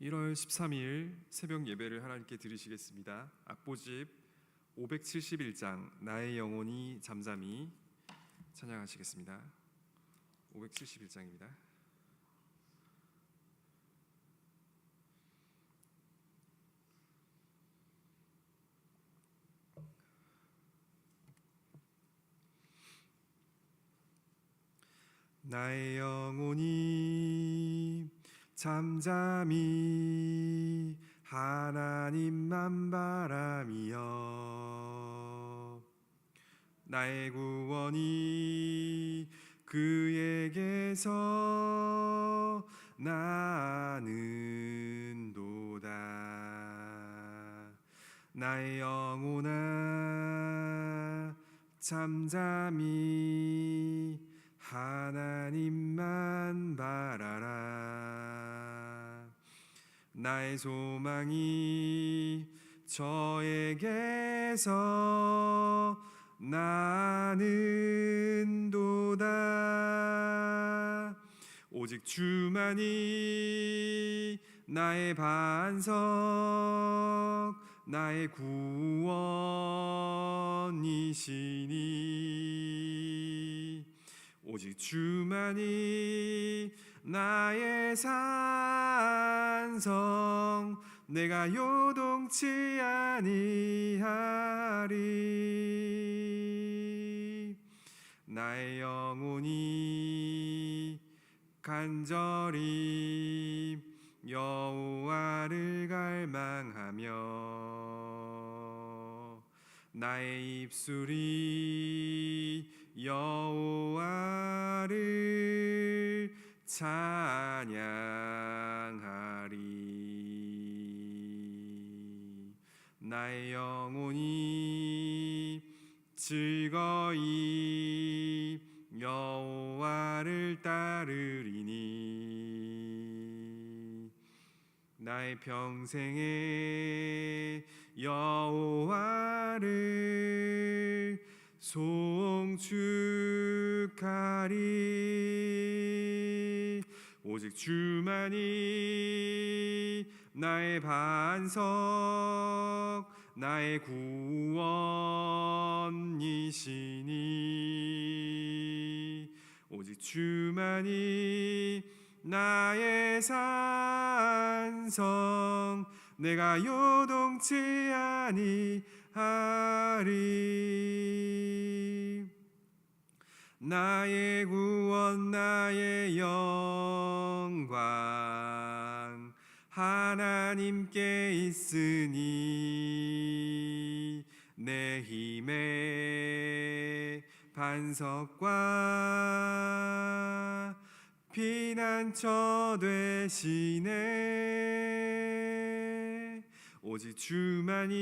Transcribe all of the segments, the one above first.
1월 13일 새벽 예배를 하나님께 드리시겠습니다. 악보집 571장 나의 영혼이 잠잠히 찬양하시겠습니다. 571장입니다. 나의 영혼이 잠잠히 하나님만 바라미여 나의 구원이 그에게서 나는 도다. 나의 영혼아 잠잠히 하나님만 바라라 나의 소망이 저에게서 나는 도다. 오직 주만이 나의 반석 나의 구원이시니. 오직 주만이 나의 산성 내가 요동치 아니하리. 나의 영혼이 간절히 여호와를 갈망하며 나의 입술이 여호와를 찬양하리. 나의 영혼이 즐거이 여호와를 따르리니. 나의 평생에 여호와를 송축하리 오직 주만이 나의 반석 나의 구원이시니. 오직 주만이 나의 산성 내가 요동치 아니하리 나의 구원 나의 영광 하나님께 있으니 내 힘의 반석과 피난처 되시네. 오직 주만이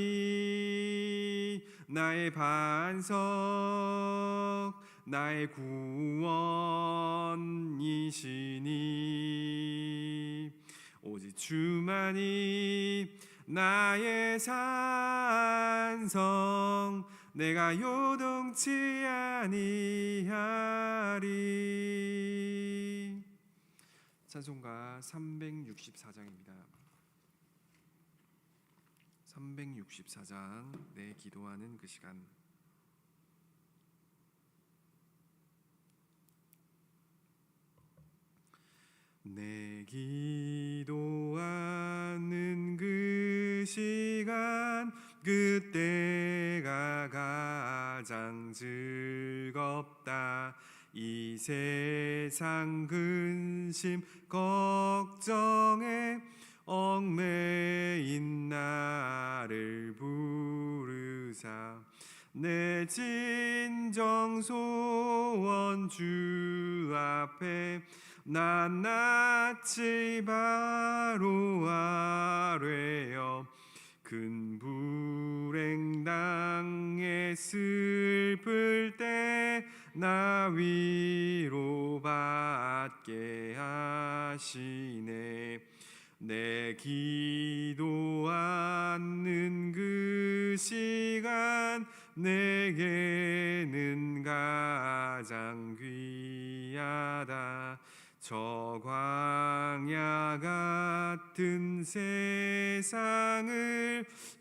나의 반석 나의 구원이시니. 오직 주만이 나의 산성 내가 요동치 아니하리. 찬송가 364장입니다. 364장 내 기도하는 그 시간 내 기도하는 그 시간 그때가 가장 즐겁다. 이 세상 근심 걱정에 얽매인 나를 부르사 내 진정 소원 주 앞에 낱낱이 바로 아뢰어 큰 불행 당해 슬플 때 나 위로 받게 하시네. 내 기도하는 그 시간 내게는 가장 귀하다 저 광야 같은 세상을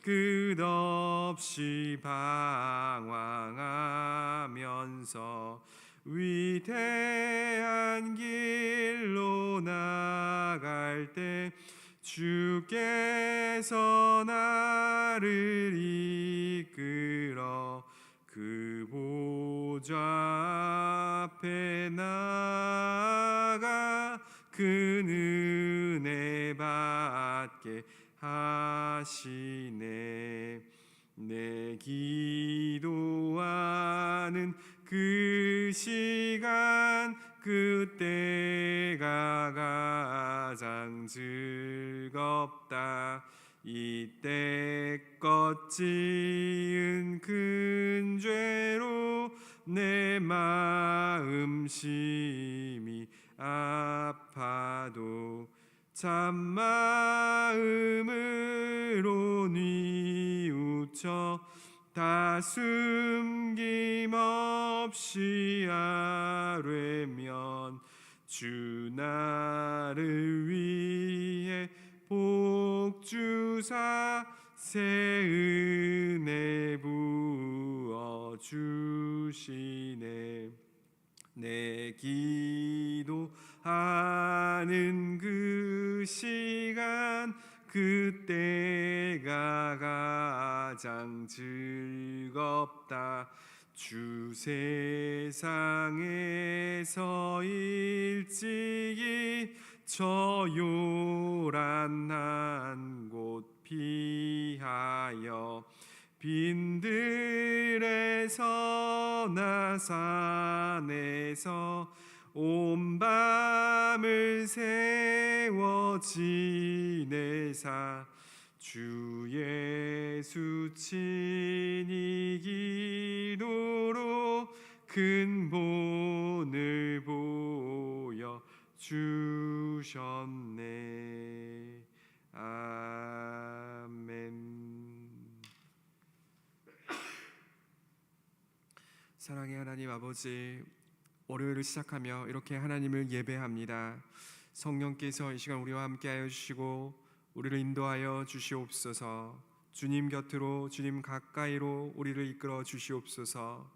끝없이 방황하면서 위대한 길로 나갈 때 주께서 나를 이끌어 그 보좌 앞에 나가 그 은혜 받게 하시네. 내 기도하는 그 시간 그때가 가장 즐겁다. 이때껏 지은 큰 죄로 내 마음 심히 아파도 참 마음으로 뉘우쳐 다 숨김없이 아뢰면 주 나를 위해 복주사 새 은혜 부어 주시네 내 기도하는 그 시간 그때가 가장 즐겁다. 주 세상에서 일찍이 저 요란한 곳 피하여 빈들에서 나 산에서 온 밤을 세워 지내사. 주 예수 친히 기도로 큰 본을 보여 주셨네. 아멘 사랑의 하나님 아버지. 월요일을 시작하며 이렇게 하나님을 예배합니다. 성령께서 이 시간 우리와 함께하여 주시고 우리를 인도하여 주시옵소서. 주님 곁으로 주님 가까이로 우리를 이끌어 주시옵소서.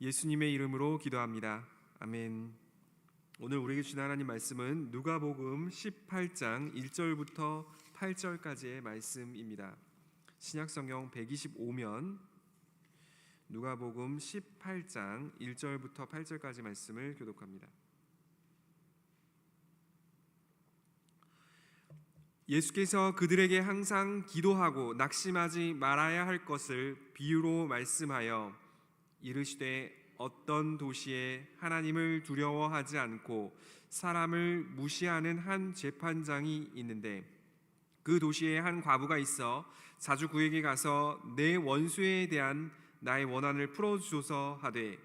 예수님의 이름으로 기도합니다. 아멘. 오늘 우리에게 주신 하나님 말씀은 누가복음 18장 1절부터 8절까지의 말씀입니다. 신약 성경 125면 누가복음 18장 1절부터 8절까지 말씀을 교독합니다. 예수께서 그들에게 항상 기도하고 낙심하지 말아야 할 것을 비유로 말씀하여 이르시되 어떤 도시에 하나님을 두려워하지 않고 사람을 무시하는 한 재판장이 있는데 그 도시에 한 과부가 있어 자주 그에게 가서 내 원수에 대한 나의 원한을 풀어주소서 하되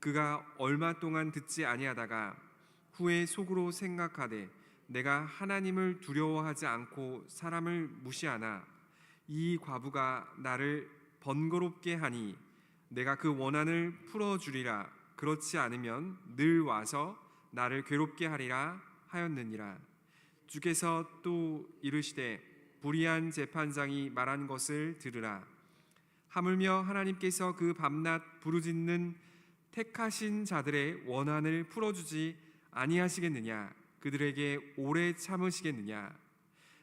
그가 얼마 동안 듣지 아니하다가 후에 속으로 생각하되 내가 하나님을 두려워하지 않고 사람을 무시하나 이 과부가 나를 번거롭게 하니 내가 그 원한을 풀어주리라. 그렇지 않으면 늘 와서 나를 괴롭게 하리라 하였느니라. 주께서 또 이르시되 불의한 재판장이 말한 것을 들으라 하물며 하나님께서 그 밤낮 부르짖는 택하신 자들의 원한을 풀어주지 아니하시겠느냐? 그들에게 오래 참으시겠느냐?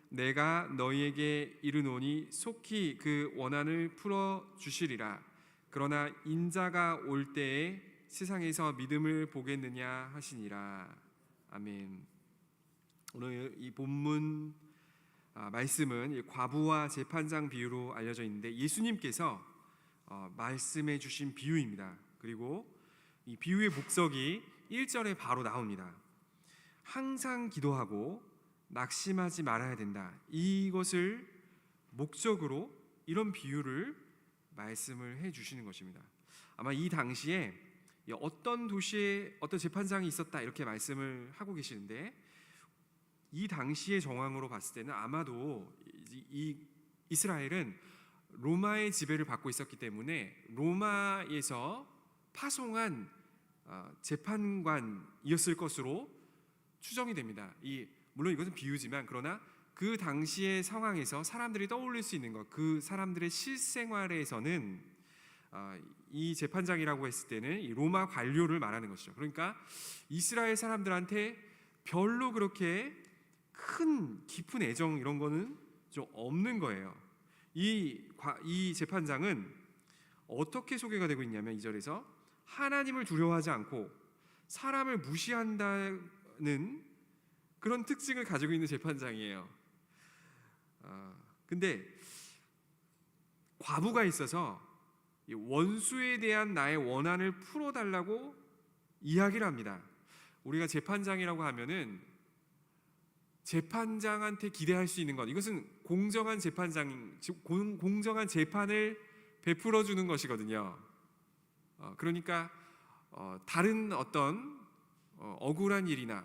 내가 너희에게 이르노니 속히 그 원한을 풀어 주시리라. 그러나 인자가 올 때에 세상에서 믿음을 보겠느냐 하시니라. 아멘. 오늘 이 본문 아, 말씀은 이 과부와 재판장 비유로 알려져 있는데 예수님께서 어, 말씀해 주신 비유입니다. 그리고 이 비유의 목적이 1절에 바로 나옵니다. 항상 기도하고 낙심하지 말아야 된다. 이것을 목적으로 이런 비유를 말씀을 해 주시는 것입니다. 아마 이 당시에 어떤 도시에 어떤 재판장이 있었다 이렇게 말씀을 하고 계시는데 이 당시의 정황으로 봤을 때는 아마도 이, 이 이스라엘은 로마의 지배를 받고 있었기 때문에 로마에서 파송한 어, 재판관이었을 것으로 추정이 됩니다. 이 물론 이것은 비유지만 그러나 그 당시의 상황에서 사람들이 떠올릴 수 있는 것, 그 사람들의 실생활에서는 아, 이 재판장이라고 했을 때는 이 로마 관료를 말하는 것이죠. 그러니까 이스라엘 사람들한테 별로 그렇게 큰 깊은 애정 이런 거는 좀 없는 거예요. 이, 과- 이 재판장은 어떻게 소개가 되고 있냐면 이 절에서 하나님을 두려워하지 않고 사람을 무시한다는 그런 특징을 가지고 있는 재판장이에요. 아, 근데 과부가 있어서 이 원수에 대한 나의 원한을 풀어달라고 이야기를 합니다. 우리가 재판장이라고 하면은 재판장한테 기대할 수 있는 것 이것은 공정한 재판장 즉 공- 공정한 재판을 베풀어 주는 것이거든요. 어, 그러니까 어, 다른 어떤 어, 억울한 일이나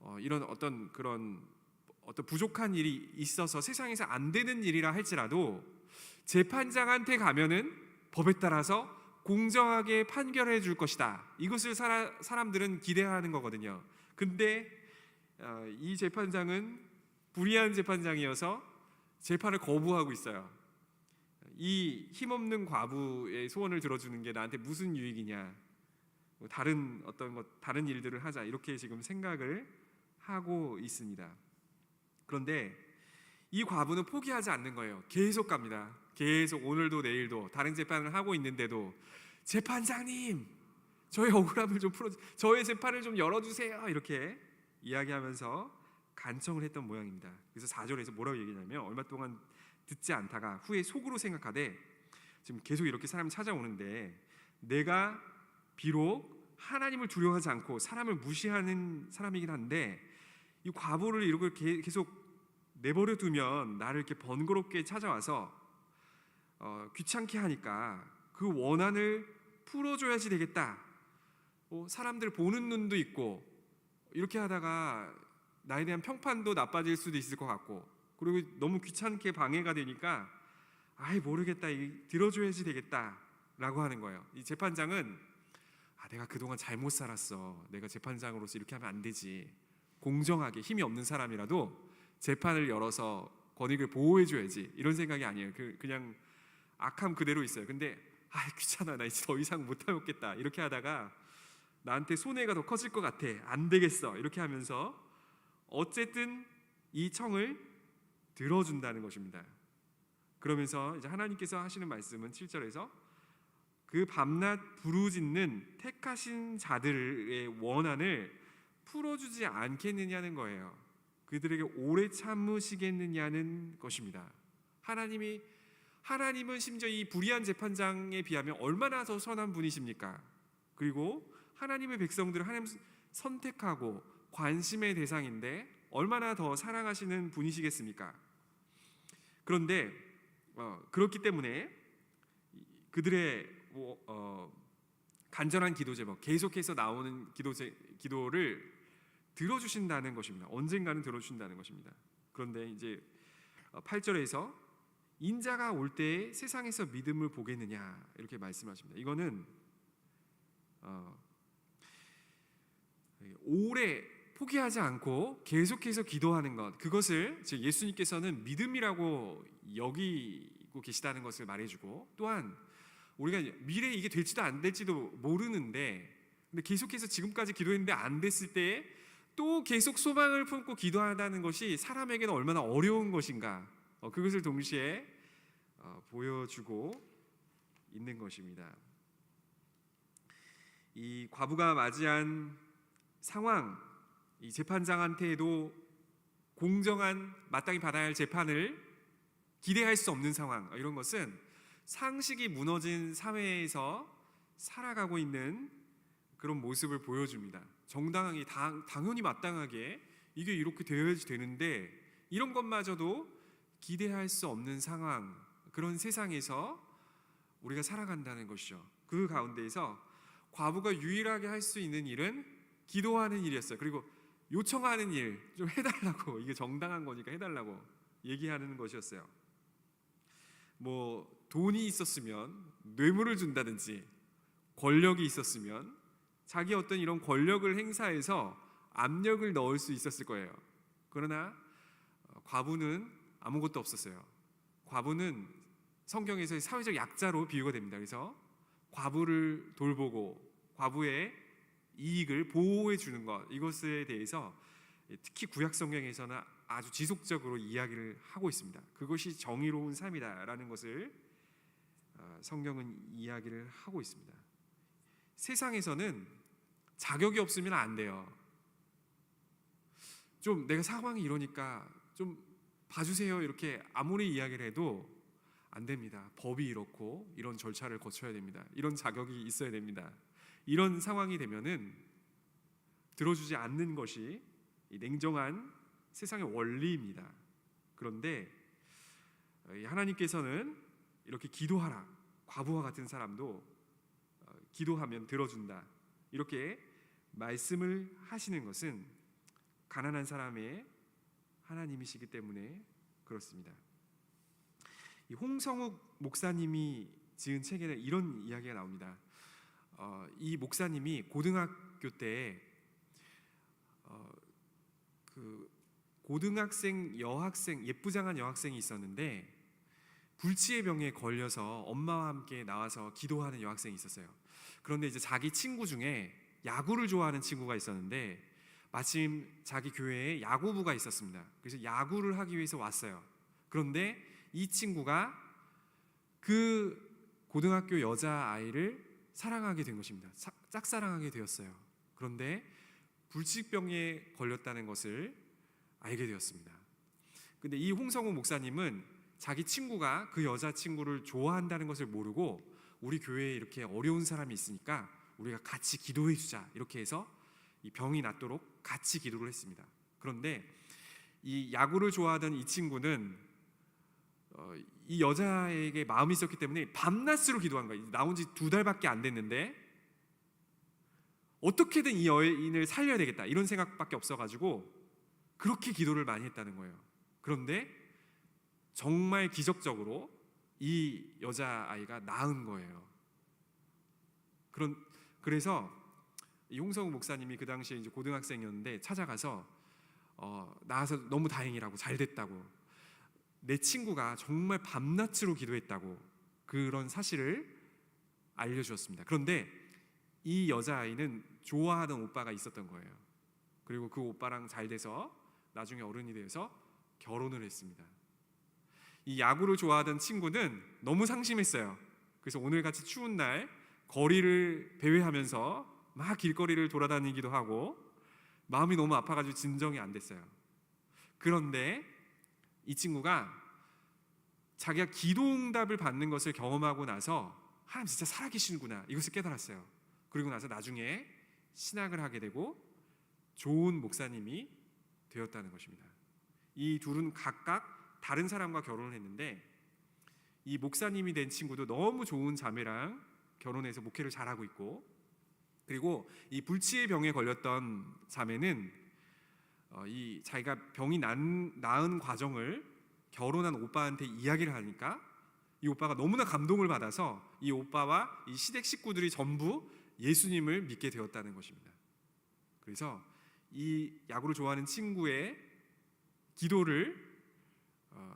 어, 이런 어떤 그런 어떤 부족한 일이 있어서 세상에서 안 되는 일이라 할지라도 재판장한테 가면은 법에 따라서 공정하게 판결해 줄 것이다. 이것을 사람들은 기대하는 거거든요. 근데 어, 이 재판장은 불의한 재판장이어서 재판을 거부하고 있어요. 이 힘없는 과부의 소원을 들어주는 게 나한테 무슨 유익이냐? 뭐 다른 어떤 것 다른 일들을 하자 이렇게 지금 생각을 하고 있습니다. 그런데 이 과부는 포기하지 않는 거예요. 계속 갑니다. 계속 오늘도 내일도 다른 재판을 하고 있는데도 재판장님 저의 억울함을 좀 풀어 저의 재판을 좀 열어주세요 이렇게 이야기하면서 간청을 했던 모양입니다. 그래서 4절에서 뭐라고 얘기냐면 얼마 동안 듣지 않다가 후에 속으로 생각하되 지금 계속 이렇게 사람이 찾아오는데 내가 비록 하나님을 두려워하지 않고 사람을 무시하는 사람이긴 한데 이 과보를 이렇게 게- 계속 내버려 두면 나를 이렇게 번거롭게 찾아와서 어, 귀찮게 하니까 그 원한을 풀어줘야지 되겠다. 어, 사람들 보는 눈도 있고 이렇게 하다가 나에 대한 평판도 나빠질 수도 있을 것 같고 그리고 너무 귀찮게 방해가 되니까 아이 모르겠다 이 들어줘야지 되겠다라고 하는 거예요. 이 재판장은 아 내가 그동안 잘못 살았어. 내가 재판장으로서 이렇게 하면 안 되지. 공정하게 힘이 없는 사람이라도 재판을 열어서 권익을 보호해 줘야지. 이런 생각이 아니에요. 그 그냥 악함 그대로 있어요. 근데 아 귀찮아 나 이제 더 이상 못 해먹겠다 이렇게 하다가 나한테 손해가 더 커질 것 같아 안 되겠어 이렇게 하면서 어쨌든 이 청을 들어준다는 것입니다. 그러면서 이제 하나님께서 하시는 말씀은 7절에서 그 밤낮 부르짖는 택하신 자들의 원한을 풀어주지 않겠느냐는 거예요. 그들에게 오래 참으시겠느냐는 것입니다. 하나님이 하나님은 심지어 이 불의한 재판장에 비하면 얼마나 더 선한 분이십니까? 그리고 하나님의 백성들을 하나님 선택하고 관심의 대상인데 얼마나 더 사랑하시는 분이시겠습니까? 그런데 어, 그렇기 때문에 그들의 뭐, 어, 간절한 기도 제목 계속해서 나오는 기도 제, 기도를 들어주신다는 것입니다. 언젠가는 들어주신다는 것입니다. 그런데 이제 8절에서 인자가 올 때에 세상에서 믿음을 보겠느냐 이렇게 말씀하십니다. 이거는 어, 오래 포기하지 않고 계속해서 기도하는 것 그것을 즉 예수님께서는 믿음이라고 여기고 계시다는 것을 말해주고 또한 우리가 미래에 이게 될지도 안 될지도 모르는데 근데 계속해서 지금까지 기도했는데 안 됐을 때또 계속 소망을 품고 기도한다는 것이 사람에게는 얼마나 어려운 것인가 어, 그것을 동시에 어, 보여주고 있는 것입니다. 이 과부가 맞이한 상황, 이 재판장한테도 공정한 마땅히 받아야 할 재판을 기대할 수 없는 상황 어, 이런 것은 상식이 무너진 사회에서 살아가고 있는 그런 모습을 보여줍니다. 정당하게 당, 당연히 마땅하게 이게 이렇게 되어야지 되는데 이런 것마저도 기대할 수 없는 상황 그런 세상에서 우리가 살아간다는 것이죠. 그 가운데에서 과부가 유일하게 할 수 있는 일은 기도하는 일이었어요. 그리고 요청하는 일 좀 해달라고 이게 정당한 거니까 해달라고 얘기하는 것이었어요. 뭐 돈이 있었으면 뇌물을 준다든지 권력이 있었으면 자기 어떤 이런 권력을 행사해서 압력을 넣을 수 있었을 거예요. 그러나 어, 과부는 아무것도 없었어요. 과부는 성경에서의 사회적 약자로 비유가 됩니다. 그래서 과부를 돌보고 과부의 이익을 보호해 주는 것 이것에 대해서 특히 구약 성경에서는 아주 지속적으로 이야기를 하고 있습니다. 그것이 정의로운 삶이다라는 것을 어, 성경은 이야기를 하고 있습니다. 세상에서는 자격이 없으면 안 돼요. 좀 내가 상황이 이러니까 좀 봐주세요 이렇게 아무리 이야기를 해도 안 됩니다. 법이 이렇고 이런 절차를 거쳐야 됩니다. 이런 자격이 있어야 됩니다. 이런 상황이 되면은 들어주지 않는 것이 이 냉정한 세상의 원리입니다. 그런데 어, 이 하나님께서는 이렇게 기도하라 과부와 같은 사람도 어, 기도하면 들어준다 이렇게 말씀을 하시는 것은 가난한 사람의 하나님이시기 때문에 그렇습니다. 이 홍성욱 목사님이 지은 책에는 이런 이야기가 나옵니다. 어, 이 목사님이 고등학교 때 어, 그 고등학생 여학생 예쁘장한 여학생이 있었는데 불치의 병에 걸려서 엄마와 함께 나와서 기도하는 여학생이 있었어요. 그런데 이제 자기 친구 중에 야구를 좋아하는 친구가 있었는데 마침 자기 교회에 야구부가 있었습니다. 그래서 야구를 하기 위해서 왔어요. 그런데 이 친구가 그 고등학교 여자 아이를 사랑하게 된 것입니다. 사- 짝사랑하게 되었어요. 그런데 불치병에 걸렸다는 것을 알게 되었습니다. 근데 이 홍성우 목사님은 자기 친구가 그 여자 친구를 좋아한다는 것을 모르고 우리 교회에 이렇게 어려운 사람이 있으니까 우리가 같이 기도해 주자 이렇게 해서 이 병이 낫도록 같이 기도를 했습니다. 그런데 이 야구를 좋아하던 이 친구는 어, 이 여자에게 마음이 있었기 때문에 밤낮으로 기도한 거예요. 나온 지 두 달밖에 안 됐는데 어떻게든 이 여인을 살려야 되겠다 이런 생각밖에 없어가지고 그렇게 기도를 많이 했다는 거예요. 그런데 정말 기적적으로 이 여자 아이가 나은 거예요. 그런 그래서 이 홍성우 목사님이 그 당시에 이제 고등학생이었는데 찾아가서 어, 나와서 너무 다행이라고 잘 됐다고 내 친구가 정말 밤낮으로 기도했다고 그런 사실을 알려주었습니다. 그런데 이 여자아이는 좋아하던 오빠가 있었던 거예요. 그리고 그 오빠랑 잘 돼서 나중에 어른이 돼서 결혼을 했습니다. 이 야구를 좋아하던 친구는 너무 상심했어요. 그래서 오늘 같이 추운 날 거리를 배회하면서 막 길거리를 돌아다니기도 하고 마음이 너무 아파가지고 진정이 안 됐어요. 그런데 이 친구가 자기가 기도 응답을 받는 것을 경험하고 나서 하나님 진짜 살아계시는구나 이것을 깨달았어요. 그리고 나서 나중에 신학을 하게 되고 좋은 목사님이 되었다는 것입니다. 이 둘은 각각 다른 사람과 결혼을 했는데 이 목사님이 된 친구도 너무 좋은 자매랑 결혼해서 목회를 잘하고 있고 그리고 이 불치의 병에 걸렸던 자매는 어, 이 자기가 병이 난, 나은 과정을 결혼한 오빠한테 이야기를 하니까 이 오빠가 너무나 감동을 받아서 이 오빠와 이 시댁 식구들이 전부 예수님을 믿게 되었다는 것입니다. 그래서 이 야구를 좋아하는 친구의 기도를 어,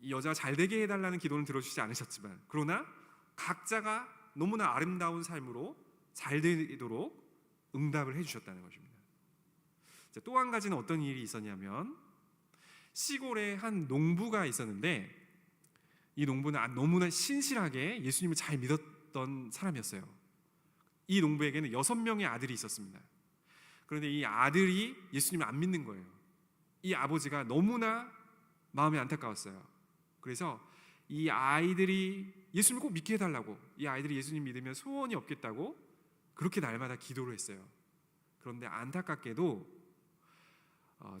이 여자가 잘 되게 해달라는 기도는 들어주지 않으셨지만 그러나 각자가 너무나 아름다운 삶으로 잘 되도록 응답을 해주셨다는 것입니다. 또 한 가지는 어떤 일이 있었냐면 시골에 한 농부가 있었는데 이 농부는 아- 너무나 신실하게 예수님을 잘 믿었던 사람이었어요. 이 농부에게는 여섯 명의 아들이 있었습니다. 그런데 이 아들이 예수님을 안 믿는 거예요. 이 아버지가 너무나 마음이 안타까웠어요. 그래서 이 아이들이 예수님을 꼭 믿게 해달라고 이 아이들이 예수님 믿으면 소원이 없겠다고 그렇게 날마다 기도를 했어요. 그런데 안타깝게도 어,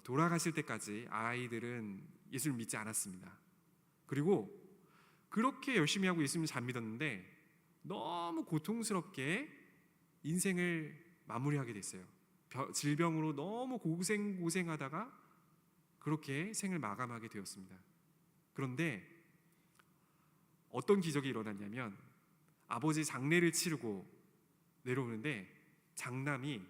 돌아가실 때까지 아이들은 예수를 믿지 않았습니다. 그리고 그렇게 열심히 하고 예수님을 잘 믿었는데 너무 고통스럽게 인생을 마무리하게 됐어요. 벼- 질병으로 너무 고생 고생하다가 그렇게 생을 마감하게 되었습니다. 그런데 어떤 기적이 일어났냐면 아버지 장례를 치르고 내려오는데 장남이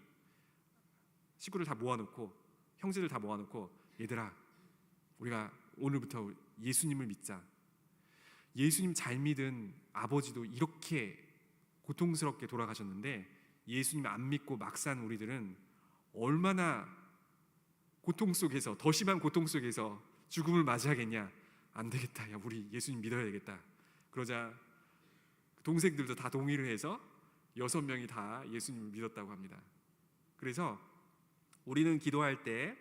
식구들 다 모아놓고 형제들 다 모아놓고 얘들아 우리가 오늘부터 예수님을 믿자. 예수님 잘 믿은 아버지도 이렇게 고통스럽게 돌아가셨는데 예수님 안 믿고 막산 우리들은 얼마나 고통 속에서 더 심한 고통 속에서 죽음을 맞이하겠냐? 안 되겠다. 야, 우리 예수님 믿어야 되겠다. 그러자 동생들도 다 동의를 해서 여섯 명이 다 예수님을 믿었다고 합니다. 그래서 우리는 기도할 때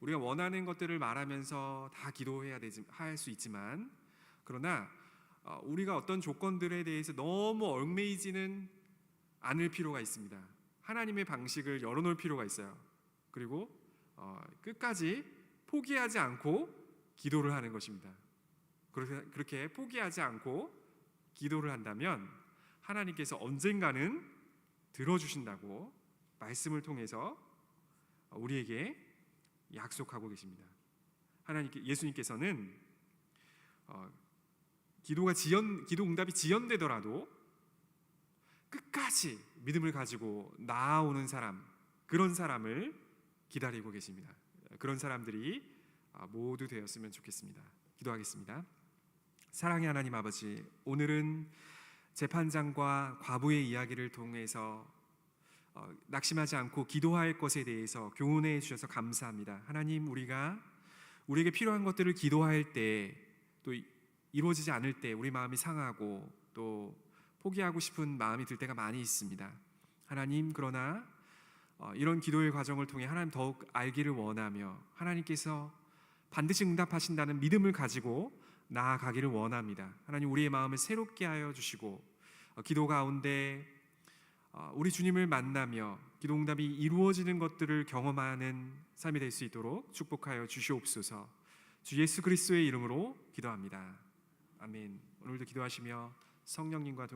우리가 원하는 것들을 말하면서 다 기도해야 되지 할 수 있지만 그러나 어, 우리가 어떤 조건들에 대해서 너무 얽매이지는 않을 필요가 있습니다. 하나님의 방식을 열어놓을 필요가 있어요. 그리고 어, 끝까지 포기하지 않고 기도를 하는 것입니다. 그렇게, 그렇게 포기하지 않고 기도를 한다면 하나님께서 언젠가는 들어주신다고 말씀을 통해서 우리에게 약속하고 계십니다. 하나님께 예수님께서는 어, 기도가 지연 기도 응답이 지연되더라도 끝까지 믿음을 가지고 나아오는 사람 그런 사람을 기다리고 계십니다. 그런 사람들이 아, 모두 되었으면 좋겠습니다. 기도하겠습니다. 사랑의 하나님 아버지, 오늘은 재판장과 과부의 이야기를 통해서 어, 낙심하지 않고 기도할 것에 대해서 교훈해 주셔서 감사합니다. 하나님, 우리가 우리에게 필요한 것들을 기도할 때 또 이루어지지 않을 때 우리 마음이 상하고 또 포기하고 싶은 마음이 들 때가 많이 있습니다. 하나님, 그러나 어, 이런 기도의 과정을 통해 하나님 더욱 알기를 원하며 하나님께서 반드시 응답하신다는 믿음을 가지고 나아가기를 원합니다. 하나님 우리의 마음을 새롭게 하여 주시고 어, 기도 가운데 어, 우리 주님을 만나며 기도 응답이 이루어지는 것들을 경험하는 삶이 될 수 있도록 축복하여 주시옵소서. 주 예수 그리스도의 이름으로 기도합니다. 아멘. 오늘도 기도하시며 성령님과 동